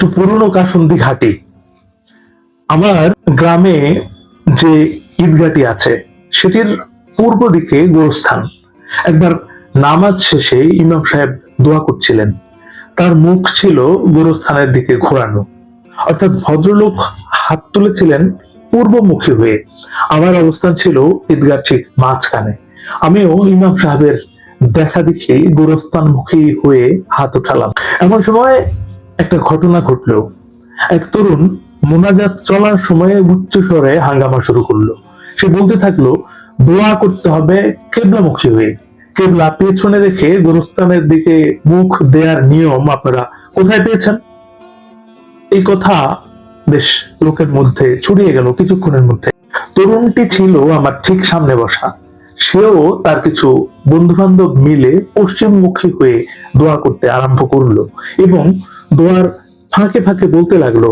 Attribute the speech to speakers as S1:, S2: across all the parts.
S1: একটু পুরনো কাসন্দি ঘাটি। আমার গ্রামে যে ঈদগাটি আছে, সেটির পূর্ব দিকে গোরস্থান। একবার নামাজ শেষে ইমাম সাহেব দোয়া করছিলেন। তার মুখ ছিল গোরস্থানের দিকে ঘোরানো। অর্থাৎ ভদ্রলোক হাত তুলেছিলেন পূর্বমুখী হয়ে। আমার অবস্থান ছিল ঈদগার ঠিক মাঝখানে। আমিও ইমাম সাহেবের দেখা দেখি গোরস্থানমুখী হয়ে হাত উঠালাম। এমন সময় একটা ঘটনা ঘটলো। এক তরুণ মোনাজাত চলার সময় উচ্চ স্বরে হাঙ্গামা শুরু করল। সে বলতে থাকল, দোয়া করতে হবে কেবলামুখী হয়ে। কেবলা পেছনে রেখে গোরস্থানের দিকে মুখ দেওয়ার নিয়ম আপনারা কোথায় পেয়েছেন? এই কথা বেশ লোকের মধ্যে ছড়িয়ে গেল কিছুক্ষণের মধ্যে। তরুণটি ছিল আমার ঠিক সামনে বসা। সেও তার কিছু বন্ধু বান্ধব মিলে পশ্চিমমুখী হয়ে দোয়া করতে আরম্ভ করল এবং দোয়ার ফাঁকে ফাঁকে বলতে লাগল,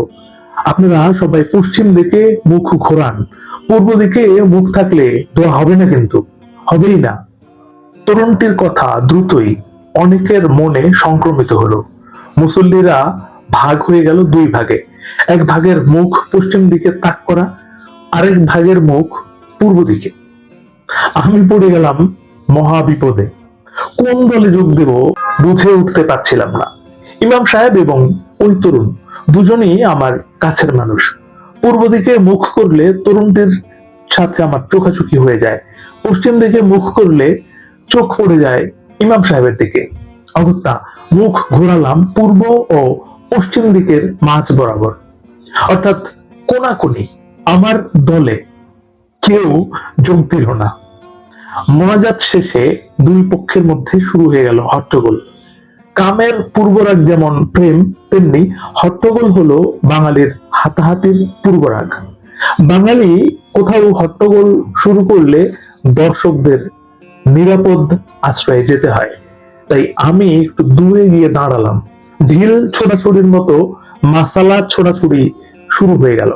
S1: আপনারা সবাই পশ্চিম দিকে মুখ ঘোরান। পূর্ব দিকে মুখ থাকলে দোয়া হবে না কিন্তু। হবেই না। তরুণটির কথা দ্রুতই অনেকের মনে সংক্রমিত হলো। মুসল্লিরা ভাগ হয়ে গেল দুই ভাগে। এক ভাগের মুখ পশ্চিম দিকে তাক করা, আরেক ভাগের মুখ পূর্ব দিকে। আমি পড়ে গেলাম মহা বিপদে কোন দলে যোগ দেব বুঝে উঠতে পারছিলাম না। ইমাম সাহেব এবং ওই তরুণ দুজনেই আমার কাছের মানুষ। পূর্ব দিকে মুখ করলে তরুণটির সাথে আমার চোখাচোখি হয়ে যায়। পশ্চিম দিকে মুখ করলে চোখ পড়ে যায় ইমাম সাহেবের দিকে। অগত্যা মুখ ঘোরালাম পূর্ব ও পশ্চিম দিকের মাঝ বরাবর। অর্থাৎ কোনাকুনি আমার দলে কেউ যোগ দিল না। মোনাজাত শেষে দুই পক্ষের মধ্যে শুরু হয়ে গেল হট্টগোল। কামের পূর্বরাগ যেমন প্রেম, তেমনি হট্টগোল হলো বাঙালির হাতাহাতির পূর্বরাগ। বাঙালি কোথাও হট্টগোল শুরু করলে দর্শকদের নিরাপদ আশ্রয়ে যেতে হয়। তাই আমি একটু দূরে গিয়ে দাঁড়ালাম। ঢিল ছোড়াছুড়ির মতো মাসালা ছোড়াছুড়ি শুরু হয়ে গেল।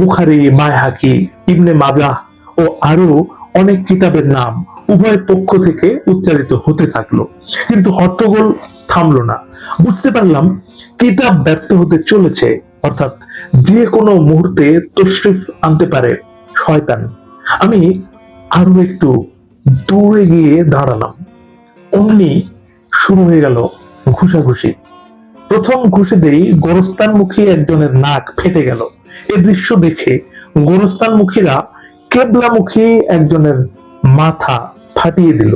S1: বুখারি, মায়হাকি, ইবনে মাজা ও আরও অনেক কিতাবের নাম উভয় পক্ষ থেকে উচ্চারিত হতে থাকল। কিন্তু হট্টগোল থামলো না। বুঝতে পারলাম, কিতাব ব্যর্থ হতে চলেছে, অর্থাৎ যে কোনো মুহূর্তে তশরিফ আনতে পারে শয়তান। আমি আরও একটু দূরে গিয়ে দাঁড়ালাম। অমনি শুরু হয়ে গেল ঘুষাঘুষি। প্রথম ঘুষিতেই গোরস্থানমুখী একজনের নাক ফেটে গেল। এ দৃশ্য দেখে গোরস্থানমুখীরা কেবলামুখী একজনের মাথা ফাটিয়ে দিল।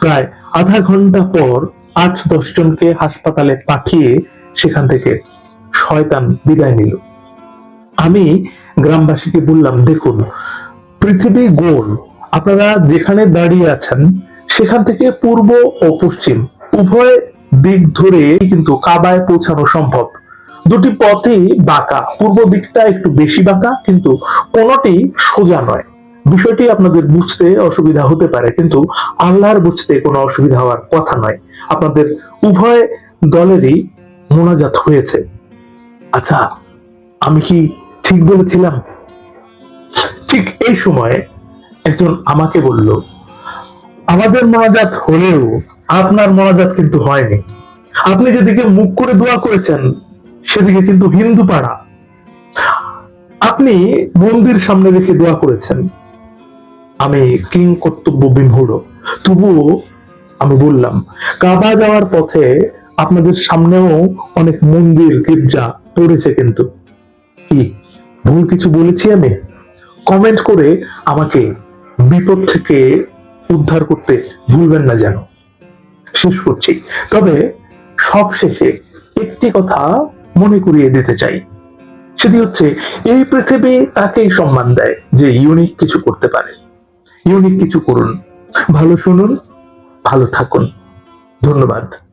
S1: প্রায় আধা ঘণ্টা পর আট দশ জনকে হাসপাতালে পাঠিয়ে সেখান থেকে শয়তান বিদায় নিল। আমি গ্রামবাসীকে বললাম, দেখুন, পৃথিবী গোল। আপনারা যেখানে দাঁড়িয়ে আছেন, সেখান থেকে পূর্ব ও পশ্চিম, উভয় দিক ধরে কিন্তু কাবায় পৌঁছানো সম্ভব। দুটি পথই বাঁকা। পূর্ব দিকটা একটু বেশি বাঁকা, কিন্তু কোনোটি সোজা নয়। বিষয়টি আপনাদের বুঝতে অসুবিধা হতে পারে, কিন্তু আল্লাহর বুঝতে কোনো অসুবিধা হওয়ার কথা নয়। আপনাদের উভয় দলেরই মোনাজাত হয়েছে। আচ্ছা আমি কি ঠিক বলেছিলাম? ঠিক এই সময়ে একজন আমাকে বলল, আমাদের মোনাজাত হলেও আপনার মোনাজাত কিন্তু হয়নি। আপনি যেদিকে মুখ করে দোয়া করেছেন সেদিকে কিন্তু হিন্দু পাড়া। আপনি মন্দির সামনে রেখে দোয়া করেছেন। আমি কিং কর্তব্য বিমূঢ়। তবুও আমি বললাম, কাবা যাওয়ার পথে আপনাদের সামনেও অনেক মন্দির, গির্জা পড়েছে কিন্তু। কি, ভুল কিছু বলেছি আমি? কমেন্ট করে আমাকে বিপদ থেকে উদ্ধার করতে ভুলবেন না যেন। শেষ করছি। তবে সব শেষে একটি কথা মনে করিয়ে দিতে চাই। সেটি হচ্ছে, এই পৃথিবী তাকেই সম্মান দেয় যে ইউনিক কিছু করতে পারে। ইউনিক কিছু করুন। ভালো শুনুন, ভালো থাকুন। ধন্যবাদ।